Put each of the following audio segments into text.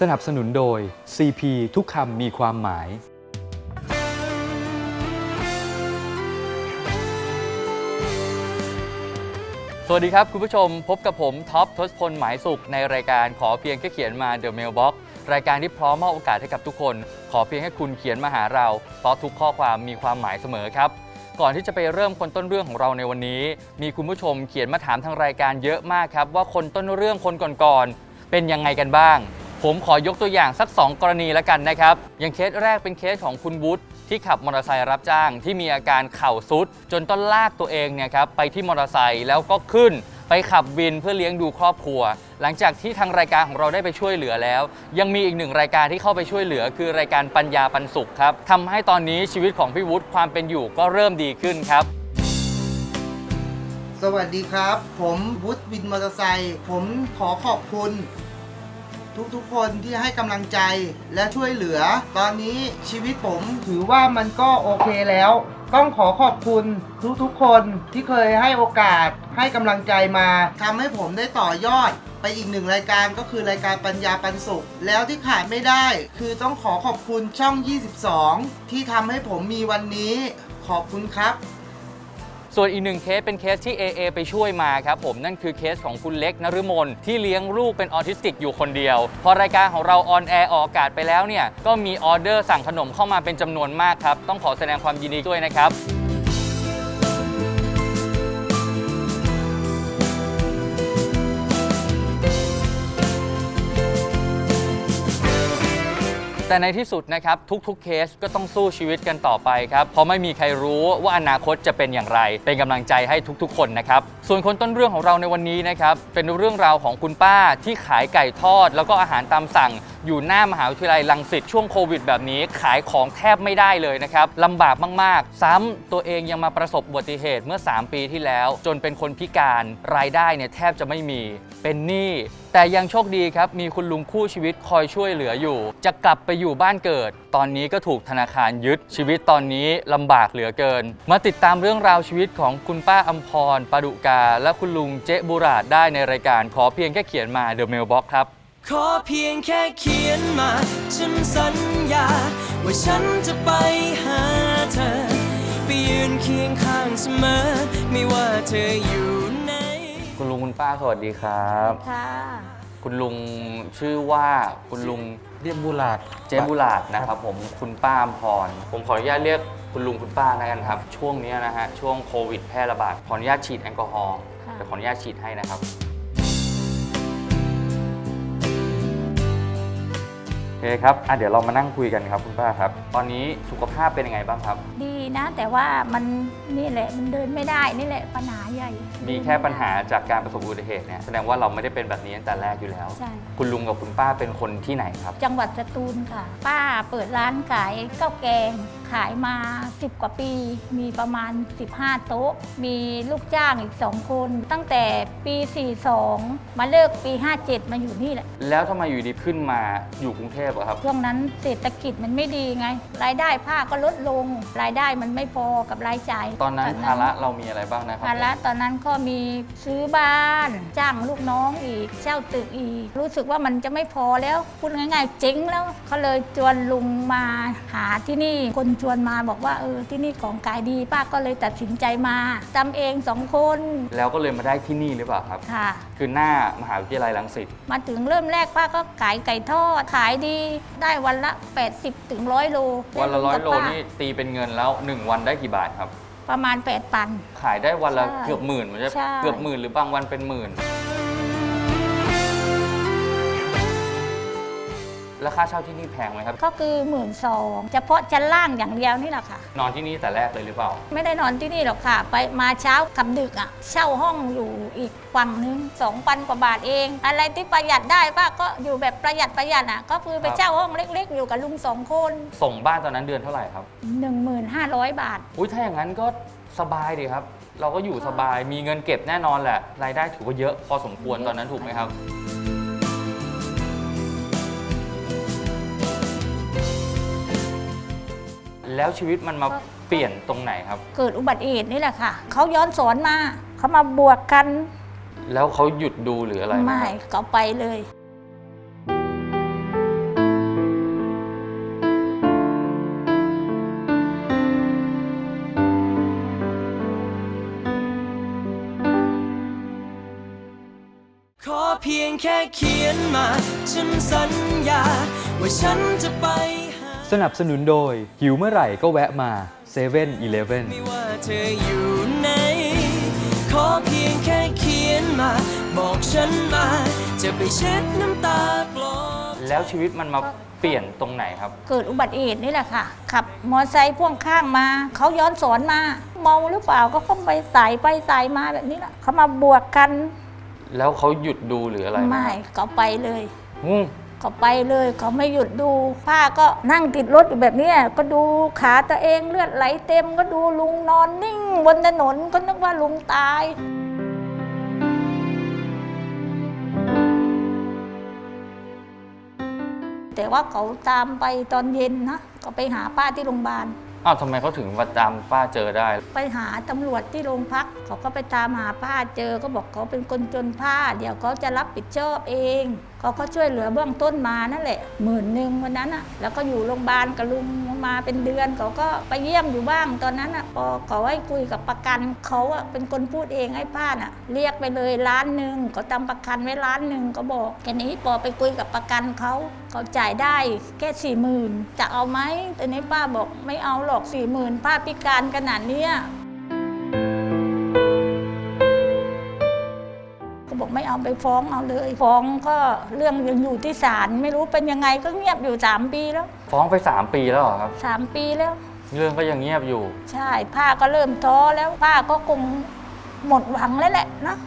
สนับสนุนโดย CP ทุกคำมีความหมาย สวัสดีครับคุณผู้ชมพบกับผมท็อปทศพลหมายสุข ในรายการขอเพียงแค่เขียนมา The Mailbox รายการที่พร้อมมอบโอกาสให้กับทุกคน ขอเพียงแค่คุณเขียนมาหาเรา เพราะทุกข้อความมีความหมายเสมอครับก่อนที่จะไปเริ่มคนต้นเรื่องของเราในวันนี้ มีคุณผู้ชมเขียนมาถามทางรายการเยอะมากครับ ว่าคนต้นเรื่องคนก่อนๆเป็นยังไงกันบ้าง ผมขอยกตัวอย่างสัก 2 กรณีแล้วกันนะครับ อย่างเคสแรกเป็นเคสของคุณวุฒิที่ขับมอเตอร์ไซค์รับจ้าง ที่มีอาการเข่าซุด จนต้องลากตัวเองเนี่ยครับไปที่มอเตอร์ไซค์แล้วก็ขึ้นไปขับวินเพื่อเลี้ยงดูครอบครัว หลังจากที่ทางรายการของเราได้ไปช่วยเหลือแล้ว ยังมีอีกหนึ่งรายการที่เข้าไปช่วยเหลือ คือรายการปัญญาปันสุขครับทำให้ตอนนี้ชีวิตของพี่วุฒิความเป็นอยู่ก็เริ่มดีขึ้นครับสวัสดีครับ ผมวุฒิวินมอเตอร์ไซค์ผมขอขอบคุณ ทุกๆคนที่ให้กำลังใจและช่วยเหลือ ตอนนี้ชีวิตผมถือว่ามันก็โอเคแล้ว ต้องขอขอบคุณทุกๆคนที่เคยให้โอกาสให้กำลังใจมาทำให้ผมได้ต่อยอดไปอีกหนึ่งรายการก็คือรายการปัญญาปันสุข แล้วที่ขาดไม่ได้ คือต้องขอขอบคุณช่อง 22 ที่ทำให้ผมมีวันนี้ ขอบคุณครับ ส่วนอีกหนึ่งเคสเป็นเคสที่ AA ไปช่วยมาครับผมนั่นคือเคสของคุณเล็กนฤมลที่เลี้ยงลูกเป็นออทิสติกอยู่คนเดียว พอรายการของเราออนแอร์ออกอากาศไปแล้วเนี่ยก็มีออเดอร์สั่งขนมเข้ามาเป็นจำนวนมากครับต้องขอแสดงความยินดีด้วยนะครับ แต่ในที่สุดนะครับทุกๆ เคสก็ต้องสู้ชีวิตกันต่อไปครับเพราะไม่มีใครรู้ว่าอนาคตจะเป็นอย่างไร เป็นกำลังใจให้ทุกๆ คนนะครับส่วนคนต้นเรื่องของเราในวันนี้นะครับเป็นเรื่องราวของคุณป้าที่ขายไก่ทอด แล้วก็อาหารตามสั่ง อยู่หน้ามหาวิทยาลัยรังสิตช่วงโควิดแบบนี้ขายของแทบไม่ได้เลยนะครับลำบากมากๆ ซ้ำตัวเองยังมาประสบอุบัติเหตุเมื่อ 3 ปีที่แล้ว จนเป็นคนพิการรายได้เนี่ยแทบจะไม่มีเป็นหนี้แต่ยังโชคดีครับ มีคุณลุงคู่ชีวิตคอยช่วยเหลืออยู่ จะกลับไปอยู่บ้านเกิด ตอนนี้ก็ถูกธนาคารยึดชีวิตตอนนี้ลำบากเหลือเกิน มาติดตามเรื่องราวชีวิตของคุณป้าอัมพรปาดุกา และคุณลุงเจ๊บุราษได้ในรายการขอเพียงแค่เขียนมา The Mailbox ครับ ขอเพียงแค่เขียนมา ฉันสัญญา ว่าฉันจะไปหาเธอ ไปยืนเคียงข้างเสมอ ไม่ว่าเธออยู่ไหน คุณลุงคุณป้าสวัสดีครับ ค่ะคุณลุงชื่อว่าคุณลุงเรียกบุลาดเจ๊บุราษนะครับ ผมคุณป้าอมพร ผมขออนุญาตเรียกคุณลุงคุณป้าแล้วกันครับ ช่วงนี้นะฮะช่วงโควิดแพร่ระบาดขออนุญาตฉีดแอลกอฮอล์ค่ะแต่ขออนุญาตฉีดให้นะครับ เคครับอะเดี๋ยวเรามานั่งคุยกันครับคุณป้าครับ ตอนนี้สุขภาพเป็นยังไงบ้างครับ ดีนะแต่ว่ามันนี่แหละมันเดินไม่ได้นี่แหละปัญหาใหญ่มีแค่ปัญหาจากการประสบอุบัติเหตุเนี่ยแสดงว่าเราไม่ได้เป็นแบบนี้ตั้งแต่แรกอยู่แล้ว ใช่คุณลุงกับคุณป้าเป็นคนที่ไหนครับ จังหวัดสตูลค่ะ ป้าเปิดร้านขายข้าวแกง ขายมา 10 กว่าปี มีประมาณ 15 โต๊ะ มีลูกจ้างอีก 2 คน ตั้งแต่ปี 42 มาเลิกปี 57 มาอยู่นี่แหละ แล้วทำไมอยู่ดีขึ้นมาอยู่กรุงเทพอะครับ ช่วงนั้นเศรษฐกิจมันไม่ดีไงรายได้ป้าก็ลดลง รายได้มันไม่พอกับรายจ่ายตอนนั้นภาระเรามีอะไรบ้างนะครับภาระตอนนั้นก็มีซื้อบ้าน จ้างลูกน้องอีกเช่าตึกอีก รู้สึกว่ามันจะไม่พอแล้วพูดง่ายๆเจ๊งแล้วเขาเลยชวนลุงมาหาที่นี่คนชวนมาบอกว่าเออที่นี่ของขายดีป้าก็เลยตัดสินใจมาทำเองสองคนแล้วก็เลยมาได้ที่นี่หรือเปล่าครับ ค่ะ คือหน้ามหาวิทยาลัยรังสิตมาถึงเริ่มแรกป้าก็ขายไก่ทอดขายดีได้วันละ 80ถึงร้อยโลวันละร้อยกับโลป้านี่ตีเป็นเงินแล้ว 1 วันได้กี่บาทครับ ประมาณ8ปัน ขายได้วันละใช่เกือบหมื่นมันจะใช่ เกือบหมื่นหรือบางวันเป็นหมื่น แล้วค่าเช่าที่นี่แพงไหมครับ ก็คือหมื่นสองเฉพาะชั้นล่างอย่างเดียวนี่แหละค่ะ นอนที่นี่แต่แรกเลยหรือเปล่า ไม่ได้นอนที่นี่หรอกค่ะ ไปมาเช้ากับดึกอะ เช่าห้องอยู่อีกฝั่งนึงสองพันกว่าบาทเอง อะไรที่ประหยัดได้ป้าก็อยู่แบบประหยัดประหยัดอะ ก็คือไปครับเช่าห้องเล็กๆ อยู่กับลุงสองคนส่งบ้านตอนนั้นเดือนเท่าไหร่ครับ 1,500 บาท อุ้ยถ้าอย่างนั้นก็สบายดีครับ เราก็อยู่สบายมีเงินเก็บแน่นอนแหละรายได้ถือว่าเยอะพอสมควรตอนนั้นถูกไหมครับ แล้วชีวิตมันมาก็เปลี่ยนตรงไหนครับ เกิดอุบัติเหตุนี่แหละค่ะ เขาย้อนสอนมา เขามาบวกกัน แล้วเขาหยุดดูหรืออะไรหไม่ครับเขาไปเลย ขอเพียงแค่เขียนมา ฉันสัญญา ว่าฉันจะไปหา สนับสนุนโดย หิวเมื่อไหร่ก็แวะมา7 e เ e ่ e อไม่ว่าเธออยู่ไหนขอเพียงแค่เขียนมา บอกฉันมา จะไปเช็ดน้ำตาปลอบแล้วชีวิตมันมาเปลี่ยนตรงไหนครับ เกิดอุบัติเหตุนี่แหละค่ะ ขับมอเตอร์ไซค์พ่วงข้างมา เขาย้อนสอนมา เมาหรือเปล่าก็เข้าไปสายไปสายมาแบบนี้แหละเขามาบวกกัน แล้วเขาหยุดดูหรืออะไรหไม่ครับเขาไปเลย อืม เขาไปเลยเขาไม่หยุดดูป้าก็นั่งติดรถอยู่แบบเนี้ยก็ดูขาตัวเองเลือดไหลเต็มก็ดูลุงนอนนิ่ง บนถนนก็นึกว่าลุงตายแต่ว่าเขาตามไปตอนเย็นนะก็ไปหาป้าที่โรงพยาบาลอ้าวทำไมเขาถึงมาตามป้าเจอได้ ไปหาตำรวจที่โรงพัก เขาก็ไปตามหาป้าเจอ ก็บอกเขาเป็นคนจนผ้า เดี๋ยวเขาจะรับผิดชอบเอง เขาก็ช่วยเหลือเบื้องต้นมานั่นแหละหมื่นหนึ่งวันนั้นอะแล้วก็อยู่โรงพยาบาลกับลุงมาเป็นเดือนเขาก็ไปเยี่ยมอยู่บ้างตอนนั้นอะพอเขาให้คุยกับประกันเขาอะเป็นคนพูดเองให้ป้าน่ะ เรียกไปเลยล้านหนึ่งเขาทำประกันไว้ล้านหนึ่งก็บอกแค่นี้พอไปคุยกับประกันเขาเขาจ่ายได้แค่สี่หมื่นจะเอาไหมแต่นี้ป้าบอกไม่เอาหรอกสี่หมื่นป้าพิการขนาดเนี้ย ไม่เอาไปฟ้องเอาเลยฟ้องก็เรื่องยังอยู่ที่ศาลไม่รู้เป็นยังไงก็เงียบอยู่3ปีแล้วฟ้องไป 3 ปีแล้วเหรอครับ3ปีแล้ว เรื่องก็ยังเงียบอยู่ ใช่ป้าก็เริ่มท้อแล้วป้าก็คงหมดหวังแล้วแหละเนอะ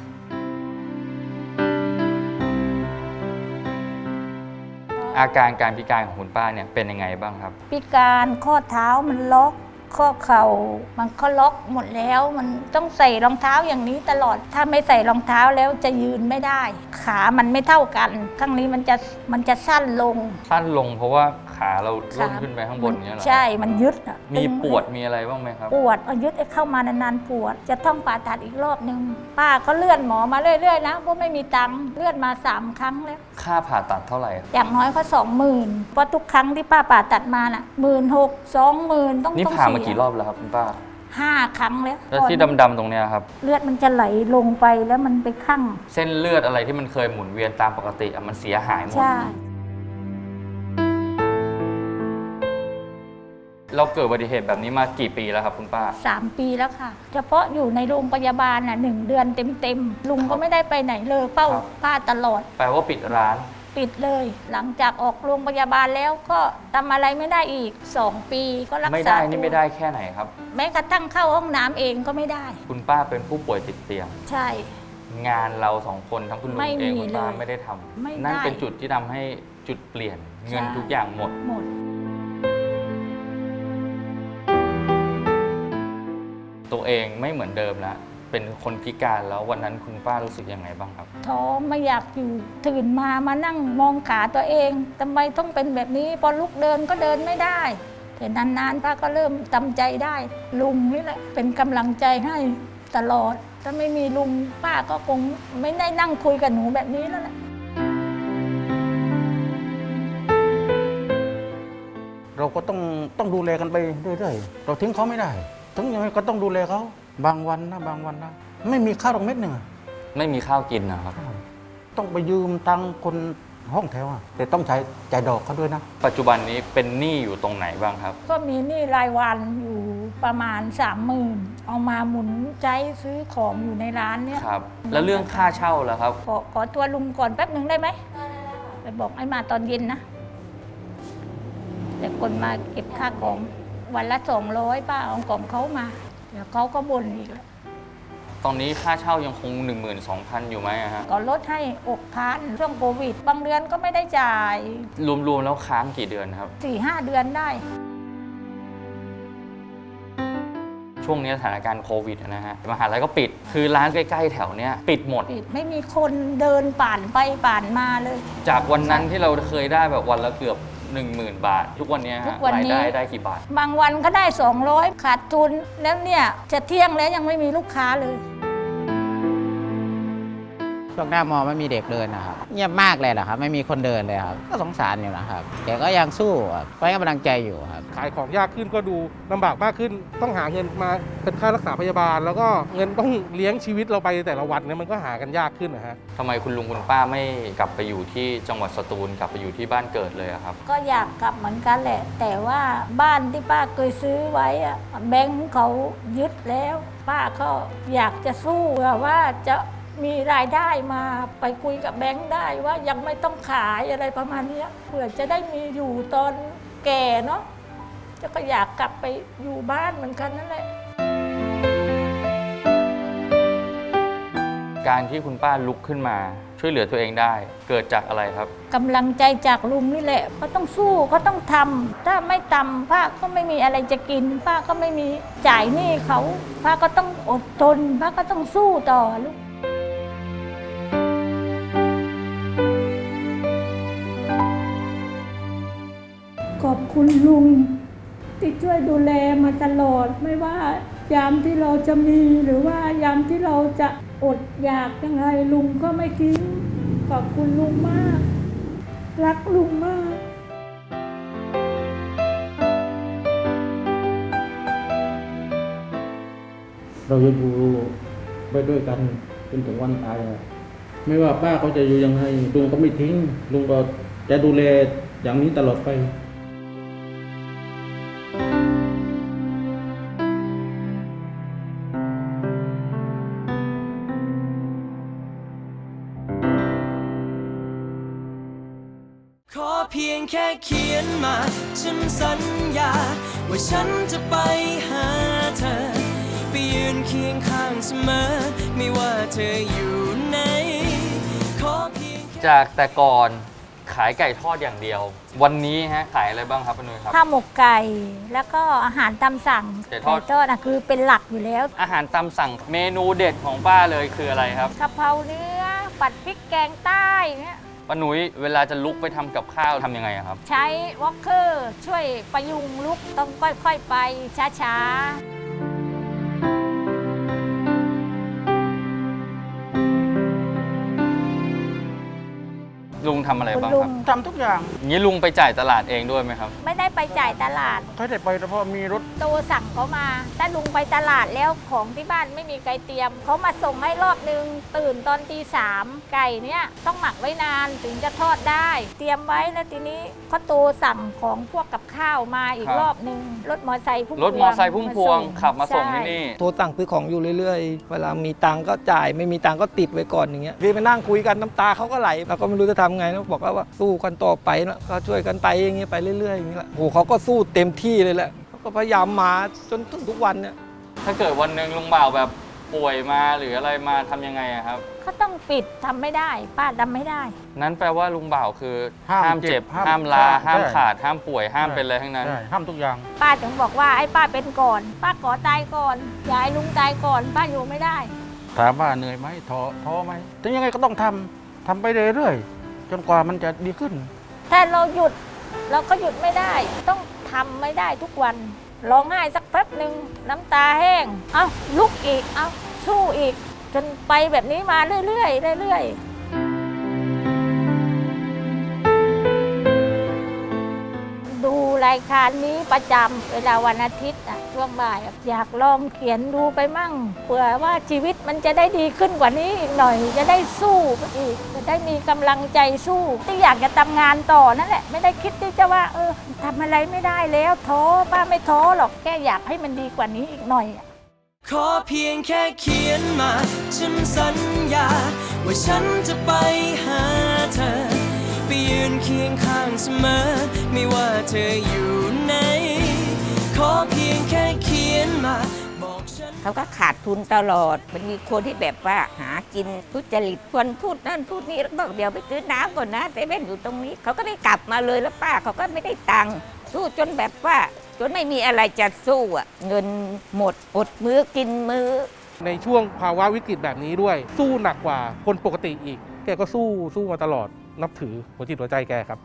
อาการการพิการของคุณป้าเนี่ยเป็นยังไงบ้างครับ พิการข้อเท้ามันล็อก ข้อเข่ามันก็ล็อกหมดแล้ว มันต้องใส่รองเท้าอย่างนี้ตลอด ถ้าไม่ใส่รองเท้าแล้วจะยืนไม่ได้ ขามันไม่เท่ากัน ข้างนี้มันจะมันจะสั้นลง สั้นลงเพราะว่า ขาเราล่นขาขึ้นไปข้างบนอย่างเงี้ยเหรอใช่ มันยึดอะมีตึงปวดมีอะไรบ้างไหมครับ ปวดเอายึดไอ้เข้ามานานๆปวด จะต้องผ่าตัดอีกรอบนึง ป้าก็เลื่อนหมอมาเรื่อยๆนะเพราะไม่มีตังค์เลื่อนมาสามครั้งแล้ว ค่าผ่าตัดเท่าไหร่ครับอย่างน้อยก็สองหมื่นเพราะทุกครั้งที่ป้าผ่าตัดมาน่ะหมื่นหกสองหมื่นต้องนี่ต้องผ่ามาเสียกี่รอบแล้วครับคุณป้าห้าครั้งแล้วแล้วที่ดำๆตรงเนี้ยครับ เลือดมันจะไหลลงไปแล้วมันไปข้างเส้นเลือดอะไรที่มันเคยหมุนเวียนตามปกติอะมันเสียหายหมด เราเกิดอุบัติเหตุแบบนี้มากี่ปีแล้วครับคุณป้า สามปีแล้วค่ะ เฉพาะอยู่ในโรงพยาบาลน่ะหนึ่งเดือนเต็มๆลุงครัก็บไม่ได้ไปไหนเลยเป้าครับ ป้าตลอดแปลว่าปิดร้าน ปิดเลย หลังจากออกโรงพยาบาลแล้วก็ทำอะไรไม่ได้อีก2ปีก็รักษาไม่ได้ตัวนี่ไม่ได้แค่ไหนครับ แม้กระทั่งเข้าห้องน้ำเองก็ไม่ได้ คุณป้าเป็นผู้ป่วยติดเตียง ใช่ งานเราสองคนทั้งคุณลุงไม่เองมีคุณป้าเลยไม่ได้ทำไม่นั่นได้เป็นจุดที่ทำให้จุดเปลี่ยนเงินใช่ ทุกอย่างหมด หมด ตัวเองไม่เหมือนเดิมแล้ว เป็นคนพิการแล้ววันนั้นคุณป้ารู้สึกยังไงบ้างครับ ท้อไม่อยากอยู่ตื่นมามานั่งมองขาตัวเองทำไมต้องเป็นแบบนี้ พอลุกเดินก็เดินไม่ได้แต่นานๆป้าก็เริ่มทำใจได้ ลุงนี่แหละเป็นกำลังใจให้ตลอด ถ้าไม่มีลุงป้าก็คงไม่ได้นั่งคุยกับหนูแบบนี้แล้วแหละเราก็ต้องต้องดูแลกันไปเรื่อยๆ เราทิ้งเขาไม่ได้ ถึงยังไงก็ต้องดูแลเขาบางวันนะบางวันนะไม่มีข้าวตรงเม็ดหนึ่งอะไม่มีข้าวกินนะครับ ต้องไปยืมตังค์คนห้องแถวอะแต่ต้องใช้จ่ายดอกเขาด้วยนะ ปัจจุบันนี้เป็นหนี้อยู่ตรงไหนบ้างครับ ก็มีหนี้รายวันอยู่ประมาณสามหมื่นเอามาหมุนใจซื้อของอยู่ในร้านเนี่ยครับ แล้วเรื่องค่าเช่าล่ะครับ ขอขอตัวลุงก่อนแป๊บหนึ่งได้ไหมไปบอกให้มาตอนเย็นนะแต่คนมาเก็บค่าของ วันละสองร้อยป้าเอาของเขามา เดี๋ยวเขาก็บ่นอีกแล้วตอนนี้ค่าเช่ายังคง 12,000 อยู่ไหมอะฮะ ก็ลดให้อกพันช่วงโควิด บางเดือนก็ไม่ได้จ่ายรวมๆแล้วค้างกี่เดือนครับ4-5หเดือนได้ ช่วงนี้สถานการณ์โควิดนะฮะมหาลัยก็ปิด คือร้านใกล้ๆแถวเนี้ยปิดหมด ปิดไม่มีคนเดินป่านไปป่านมาเลย จากวันนั้นที่เราเคยได้แบบวันละเกือบ 10,000 บาท ทุกวันเนี้ยทุฮะกวันรายนี้ได้ได้กี่บาท บางวันก็ได้ 200 ขาดทุนแล้วเนี่ยจะเที่ยงแล้วยังไม่มีลูกค้าเลย ช่วงหน้ามอไม่มีเด็กเดินนะครับ เงียบมากเลยนะครับ ไม่มีคนเดินเลยครับ ก็สงสารอยู่นะครับแต่ก็ยังสู้ครับไว้กำลังใจอยู่ครับ ขายของยากขึ้นก็ดูลำบากมากขึ้น ต้องหาเงินมาเป็นค่ารักษาพยาบาล แล้วก็เงินต้องเลี้ยงชีวิตเราไปแต่ละวันเนี่ยมันก็หากันยากขึ้นนะฮะทำไมคุณลุงคุณป้าไม่กลับไปอยู่ที่จังหวัดสตูลกลับไปอยู่ที่บ้านเกิดเลยอะครับ ก็อยากกลับเหมือนกันแหละ แต่ว่าบ้านที่ป้าเคยซื้อไว้อะแบงค์เขายึดแล้ว ป้าก็อยากจะสู้เผื่อว่าจะ มีรายได้มาไปคุยกับแบงค์ได้ว่ายังไม่ต้องขายอะไรประมาณเนี้ยเผื่อจะได้มีอยู่ตอนแก่เนาะจะก็อยากกลับไปอยู่บ้านเหมือนกันนั่นแหละการที่คุณป้าลุกขึ้นมา ช่วยเหลือตัวเองได้ เกิดจากอะไรครับกำลังใจจากลุงนี่แหละก็ต้องสู้ก็ต้องทำถ้าไม่ทำป้าก็ไม่มีอะไรจะกิน ป้าก็ไม่มีจ่ายหนี้เขาป้าก็ต้องอดทนป้าก็ต้องสู้ต่อลูก คุณลุงที่ช่วยดูแลมาตลอด ไม่ว่ายามที่เราจะมีหรือว่ายามที่เราจะอดอยากยังไงลุงก็ไม่ทิ้งขอบคุณลุงมาก รักลุงมากเราจะอยู่ไปด้วยกันจนถึงวันตายไม่ว่าป้าเขาจะอยู่ยังไงลุงก็ไม่ทิ้งลุงก็จะดูแลอย่างนี้ตลอดไป เพียงแค่เขียนมา ฉันสัญญา ว่าฉันจะไปหาเธอ ไปยืนเคียงข้างเสมอ ไม่ว่าเธออยู่ไหนขอเพียงแค่ จากแต่ก่อนขายไก่ทอดอย่างเดียว วันนี้ฮะขายอะไรบ้างครับป้านุ้ยครับ ข้าวหมกไก่ แล้วก็อาหารตามสั่งไก่ทอดทอดนะคือเป็นหลักอยู่แล้วอาหารตามสั่งเมนูเด็ดของป้าเลยคืออะไรครับ กะเพราเนื้อ ปัดพริกแกงใต้เนี่ย ป้านุ้ยเวลาจะลุกไปทำกับข้าวทำยังไงอะครับ ใช้วอลเกอร์ช่วยประยุงลุกต้องค่อยๆไปช้า ลุงทำอะไรๆคุณบ้างลุคงรับทำทุกอย่างงี้ลุงไปจ่ายตลาดเองด้วยไหมครับ ไม่ได้ไปจ่ายตลาดเขาได้ไปแต่เพราะมีรถโตสั่งเขามา ถ้าลุงไปตลาดแล้วของที่บ้านไม่มีไก่เตรียม เขามาส่งให้รอบนึง ตื่นตอนตีสามไก่เนี่ยต้องหมักไว้นานถึงจะทอดได้ เตรียมไว้แล้วทีนี้เขาโตสั่งของพวกกับข้าวมาอีกครับ รอบนึง รถมอไซค์พุ่มพวงรถมอไซค์พุ่มพวงาส่ขับมาส่งใช่ที่นี่ โทรสั่งซื้อของอยู่เรื่อยๆ เวลามีตังค์ก็จ่าย ไม่มีตังค์ก็ติดไว้ก่อนอย่างเงี้ยพี่มานั่งคุยกันน้ำตาเขาก็ไหลเราก็ไม่รู้จะทำไงแล้วบอกว่าว่าสู้กันต่อไปนะก็ช่วยกันไปอย่างเงี้ยไปเรื่อยๆอย่างเงี้ยแหละโอ้โหเขาก็สู้เต็มที่เลยแหละเขาก็พยายามมาจนถึงทุกวันเนี่ยถ้าเกิดวันหนึ่งลุงบ่าวแบบป่วยมาหรืออะไรมาทำยังไงอะครับ เขาต้องปิดทำไม่ได้ ป้าทำไม่ได้ นั้นแปลว่าลุงบ่าวคือห้ามห้ามเจ็บเจ็บห้ามห้ามลาใช่ห้ามใช่ ขาด ห้ามป่วยห้ามเป็นอะไรทั้งนั้น ใช่ห้ามทุกอย่าง ป้าถึงบอกว่าไอ้ป้าเป็นก่อน ป้าขอตายก่อนอย่าให้ลุงตายก่อน ป้าอยู่ไม่ได้ ถามว่าเหนื่อยไหมท้อท้อไหมถึงยังไงก็ต้องทำทำไปเรื่อยๆ จนกว่ามันจะดีขึ้น ถ้าเราหยุดเราก็หยุดไม่ได้ ต้องทำไม่ได้ทุกวันร้องไห้สักแป๊บหนึ่งน้ำตาแห้ง เอ้าลุกอีก เอ้าสู้อีก จนไปแบบนี้มาเรื่อยๆเรื่อยๆ ดูรายการนี้ประจำเวลาวันอาทิตย์อะช่วงบ่ายอะอยากลองเขียนดูไปมั่งเผื่อว่าชีวิตมันจะได้ดีขึ้นกว่านี้อีกหน่อย จะได้สู้อีก ได้มีกำลังใจสู้ ที่อยากจะทำงานต่อนั่นแหละ ไม่ได้คิดที่จะว่า เออทำอะไรไม่ได้แล้วท้อป้าไม่ท้อหรอกแค่อยากให้มันดีกว่านี้อีกหน่อยขอเพียงแค่เขียนมา ฉันสัญญา ว่าฉันจะไปหาเธอ ไปยืนเคียงข้างเสมอ ไม่ว่าเธออยู่ เขาก็ขาดทุนตลอด มันมีคนที่แบบว่าหากินทุจริตคนพูดนั่นพูดนี่แล้วบอกเดี๋ยวไปซื้อน้ำก่อนนะเซเว่นอยู่ตรงนี้ เขาก็ไม่กลับมาเลยแล้วป้าเขาก็ไม่ได้ตังค์สู้จนแบบว่า จนไม่มีอะไรจะสู้อะเงินหมดอดมื้อกินมื้อ ในช่วงภาวะวิกฤตแบบนี้ด้วย สู้หนักกว่าคนปกติอีก แกก็สู้สู้มาตลอดนับถือหัวจิตหัวใจแกครับ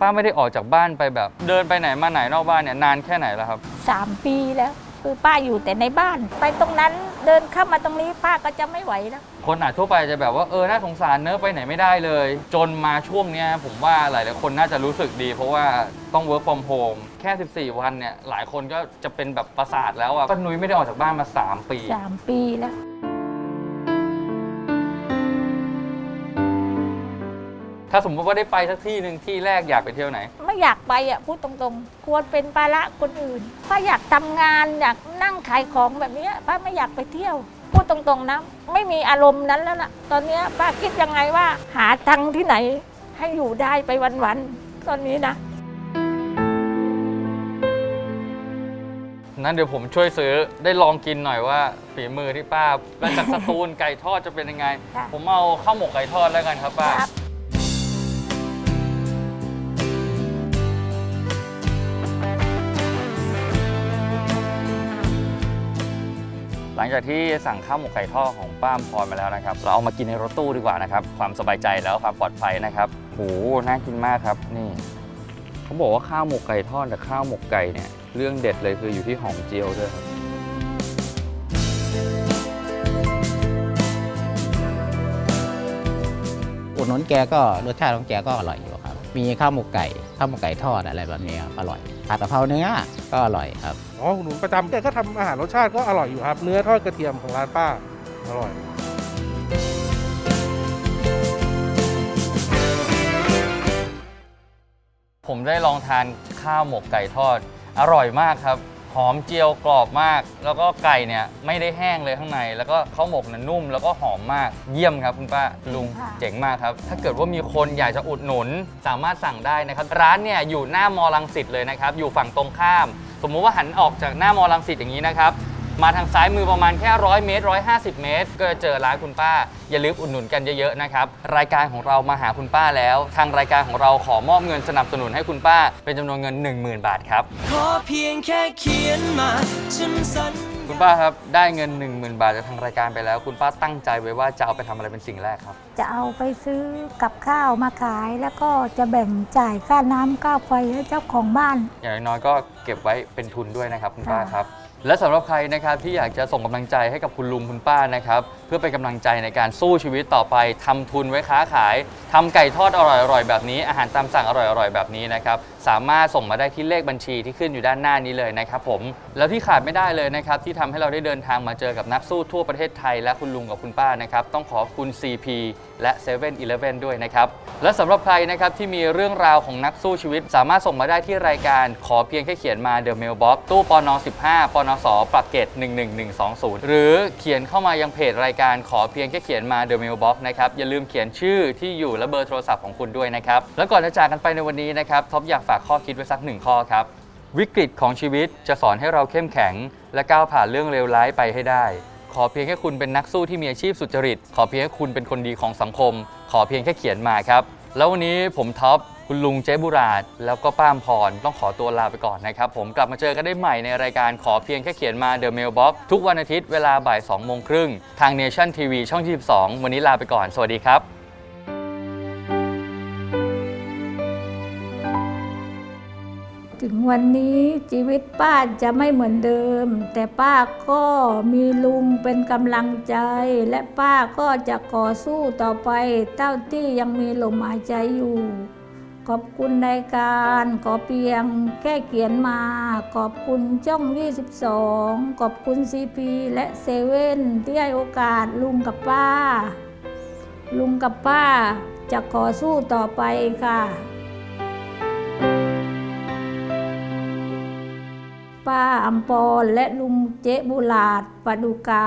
ป้าไม่ได้ออกจากบ้านไปแบบ เดินไปไหนมาไหนนอกบ้านเนี่ยนานแค่ไหนแล้วครับ สามปีแล้ว คือป้าอยู่แต่ในบ้าน ไปตรงนั้นเดินเข้ามาตรงนี้ป้าก็จะไม่ไหวแล้ว คนอาจทั่วไปจะแบบว่าเออน่าสงสารเนอะไปไหนไม่ได้เลย จนมาช่วงเนี้ยผมว่าหลายๆคนน่าจะรู้สึกดี เพราะว่าต้อง work from home แค่ 14 วันเนี่ยหลายคนก็จะเป็นแบบประสาทแล้วอะป้านุ้ยไม่ได้ออกจากบ้านมา 3 ปีสามปีแล้ว ถ้าสมมติว่าได้ไปสักที่หนึ่งที่แรกอยากไปเที่ยวไหน ไม่อยากไปอะพูดตรงๆ ควรเป็นภาระคนอื่นป้าอยากทำงานอยากนั่งขายของแบบเนี้ยป้าไม่อยากไปเที่ยว พูดตรงๆนะ ไม่มีอารมณ์นั้นแล้วล่ะตอนเนี้ยป้าคิดยังไงว่า หาตังค์ที่ไหน ให้อยู่ได้ไปวันๆตอนนี้นะ นั้นเดี๋ยวผมช่วยซื้อได้ลองกินหน่อยว่าฝีมือที่ป้า แล้วจากสตูลไก่ทอดจะเป็นยังไง ค่ะผมเอาข้าวหมกไก่ทอดแล้วกันครับป้า ครับ หลังจากที่สั่งข้าวหมกไก่ทอดของป้ามพรมาแล้วนะครับ เราเอามากินในรถตู้ดีกว่านะครับ ความสบายใจแล้วความปลอดภัยนะครับโหน่ากินมากครับนี่เขาบอกว่าข้าวหมกไก่ทอดกับข้าวหมกไก่เนี่ยเรื่องเด็ดเลยคืออยู่ที่หอมเจียวด้วยครับอุดหนุนแกก็รสชาติของแกก็อร่อยอยู่ มีข้าวหมกไก่ข้าวหมกไก่ทอดอะไรแบบนี้ครับอร่อยผัดกะเพราเนื้อก็อร่อยครับอ๋อหนุนประจำแกก็ทำอาหารรสชาติก็อร่อยอยู่ครับ เนื้อทอดกระเทียมของร้านป้าอร่อยผมได้ลองทานข้าวหมกไก่ทอด อร่อยมากครับ หอมเจียวกรอบมาก แล้วก็ไก่เนี่ยไม่ได้แห้งเลยข้างใน แล้วก็ข้าวหมกเนี่ยนุ่มแล้วก็หอมมากเยี่ยมครับคุณป้าลุงค่ะเจ๋งมากครับ ถ้าเกิดว่ามีคนอยากจะอุดหนุนสามารถสั่งได้นะครับ ร้านเนี่ยอยู่หน้ามอลังสิตเลยนะครับ อยู่ฝั่งตรงข้าม สมมุติว่าหันออกจากหน้ามอลังสิตอย่างนี้นะครับ มาทางซ้ายมือประมาณแค่ 100 เมตร 150 เมตร ก็จะเจอร้านคุณป้า อย่าลืมอุดหนุนกันเยอะๆนะครับรายการของเรามาหาคุณป้าแล้ว ทางรายการของเราขอมอบเงินสนับสนุนให้คุณป้า เป็นจำนวนเงิน 10,000 บาทครับ ขอเพียงแค่เขียนมาฉันสัญญา คุณป้าครับได้เงิน 10,000 บาทจากทางรายการไปแล้ว คุณป้าตั้งใจไว้ว่าจะเอาไปทำอะไรเป็นสิ่งแรกครับ จะเอาไปซื้อกับข้าวมาขายแล้วก็จะแบ่งจ่ายค่าน้ำค่าไฟให้เจ้าของบ้าน อย่างน้อยๆก็เก็บไว้เป็นทุนด้วยนะครับคุณป้าค่ะครับ และสำหรับใครนะครับที่อยากจะส่งกำลังใจให้กับคุณลุงคุณป้านะครับ เพื่อเป็นกำลังใจในการสู้ชีวิตต่อไปทำทุนไว้ค้าขายทำไก่ทอดอร่อยๆแบบนี้ อาหารตามสั่งอร่อยๆแบบนี้นะครับสามารถส่งมาได้ที่เลขบัญชีที่ขึ้นอยู่ด้านหน้านี้เลยนะครับผมแล้วที่ขาดไม่ได้เลยนะครับที่ทำให้เราได้เดินทางมาเจอกับนักสู้ทั่วประเทศไทยและคุณลุงกับคุณป้านะครับต้องขอบคุณ CP และ7 e เ e ่ e อด้วยนะครับและสำหรับใครนะครับที่มีเรื่องราวของนักสู้ชีวิต สามารถส่งมาได้ที่รายการขอเพียงแค่เขียนมา The Mailbox ตู้ปอน15ปนสปรักเกต 11120 หรือเขียนเข้ามายังเพจรายการขอเพียงแค่เขียนมา The Mailbox นะครับ อย่าลืมเขียนชื่อที่อยู่และเบอร์โทรศัพท์ของคุณด้วยนะครับ แล้วก่อนจะจากกันไปในวันนี้นะครับท็อปอยากฝากข้อคิดไว้สักหนึ่งข้อครับ วิกฤตของชีวิตจะสอนให้เราเข้มแข็ง และก้าวผ่านเรื่องเลวร้ายไปให้ได้ ขอเพียงแค่คุณเป็นนักสู้ที่มีอาชีพสุจริต ขอเพียงแค่คุณเป็นคนดีของสังคม ขอเพียงแค่เขียนมาครับแล้ววันนี้ผมท็อป คุณลุงเจ๊บุราษแล้วก็ป้ามพรต้องขอตัวลาไปก่อนนะครับ ผมกลับมาเจอกันได้ใหม่ในรายการขอเพียงแค่เขียนมา The Mailbox ทุกวันอาทิตย์เวลาบ่าย2โมงครึ่งทาง Nation TV ช่อง 22 วันนี้ลาไปก่อน สวัสดีครับถึงวันนี้ชีวิตป้าจะไม่เหมือนเดิม แต่ป้าก็มีลุงเป็นกำลังใจ และป้าก็จะขอสู้ต่อไปเท่าที่ยังมีลมหายใจอยู่ ขอบคุณรายการขอเพียงแค่เขียนมา ขอบคุณช่อง 22 ขอบคุณซีพีและเซเว่นที่ให้โอกาสลุงกับป้า ลุงกับป้าจะขอสู้ต่อไปค่ะ ป้าอัมพรและลุงเจ๊บุลาดปดุกา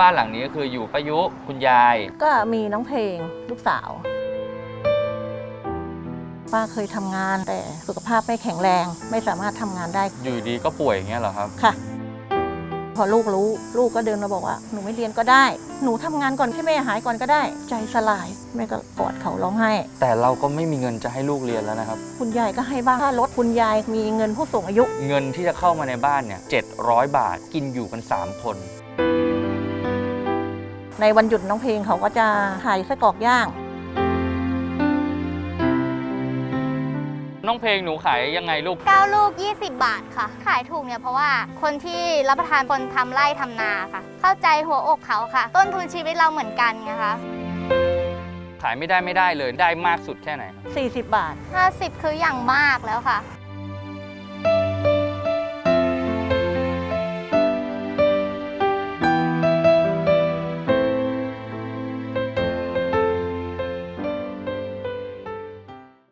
บ้านหลังนี้ก็คืออยู่ประยุคุณยาย ก็มีน้องเพลงลูกสาวป้าเคยทำงานแต่สุขภาพไม่แข็งแรง ไม่สามารถทำงานได้ อยู่ดีก็ป่วยอย่างเงี้ยเหรอครับค่ะ พอลูกรู้ลูกก็เดินมาบอกว่าหนูไม่เรียนก็ได้ หนูทำงานก่อนให้แม่หายก่อนก็ได้ ใจสลายแม่ก็กอดเขาร้องไห้ แต่เราก็ไม่มีเงินจะให้ลูกเรียนแล้วนะครับ คุณยายก็ให้บ้างค่ารถคุณยายมีเงินผู้สูงอายุ เงินที่จะเข้ามาในบ้านเนี่ย700 บาทกินอยู่กัน 3 คน ในวันหยุดน้องเพลงเขาก็จะขายไส้กรอกย่าง น้องเพลงหนูขายยังไงลูก 9 ลูก 20 บาทค่ะ ขายถูกเนี่ยเพราะว่าคนที่รับประทานคนทำไร่ทำนาค่ะ เข้าใจหัวอกเขาค่ะ ต้นทุนชีวิตเราเหมือนกันไงคะขายไม่ได้ไม่ได้เลยได้มากสุดแค่ไหนครับ40 บาท 50 คืออย่างมากแล้วค่ะ